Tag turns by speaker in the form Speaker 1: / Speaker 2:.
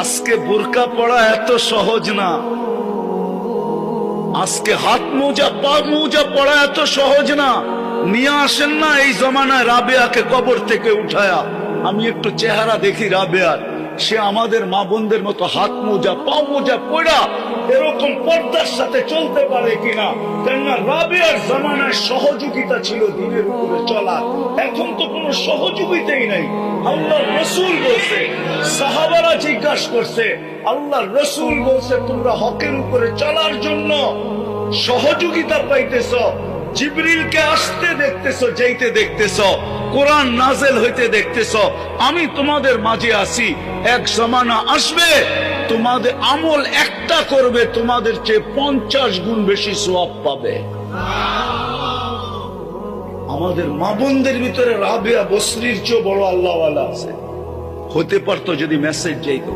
Speaker 1: আজকে বোরকা পড়া এত সহজ না। আজকে হাত মোজা, পা মোজা পড়া এত সহজ না। নিয়ে আসেন না এই জমানায় রাবেয়াকে কবর থেকে উঠায়া। আমি একটু চেহারা দেখি রাবেয়ার। সে আমাদের মা বোনদের মতো হাত মোজা, পা মোজা পড়া এরকম পর্দার সাথে চলতে পারে কিনা? কেননা রাবেয়ার জমানায় সহযোগিতা ছিল দিনের উপরে চলা। এখন তো কোনো সহযোগিতাই নাই। আল্লাহ রসুল বলছে, সাহাবারা জিজ্ঞাসা করছে আল্লাহ রসুল বলছে, তোমরা হকের উপরে চলার জন্য সহযোগিতা পাইতেছ। জিবরিলকে আসতে দেখতেছ, যাইতে দেখতেছ, কোরআন নাজেল হইতে দেখতেছ, আমি তোমাদের মাঝে আসি এক জমানা আসবে, তোমাদের আমল একটা করবে, তোমাদের চেয়ে পঞ্চাশ গুণ বেশি সোয়াব পাবে। আমাদের মা বোনদের ভিতরে রাবিয়া, বসরির চেয়ে বড় আল্লাহওয়ালা আছে। হতে পারতো যদি মেসেজ যাইতো।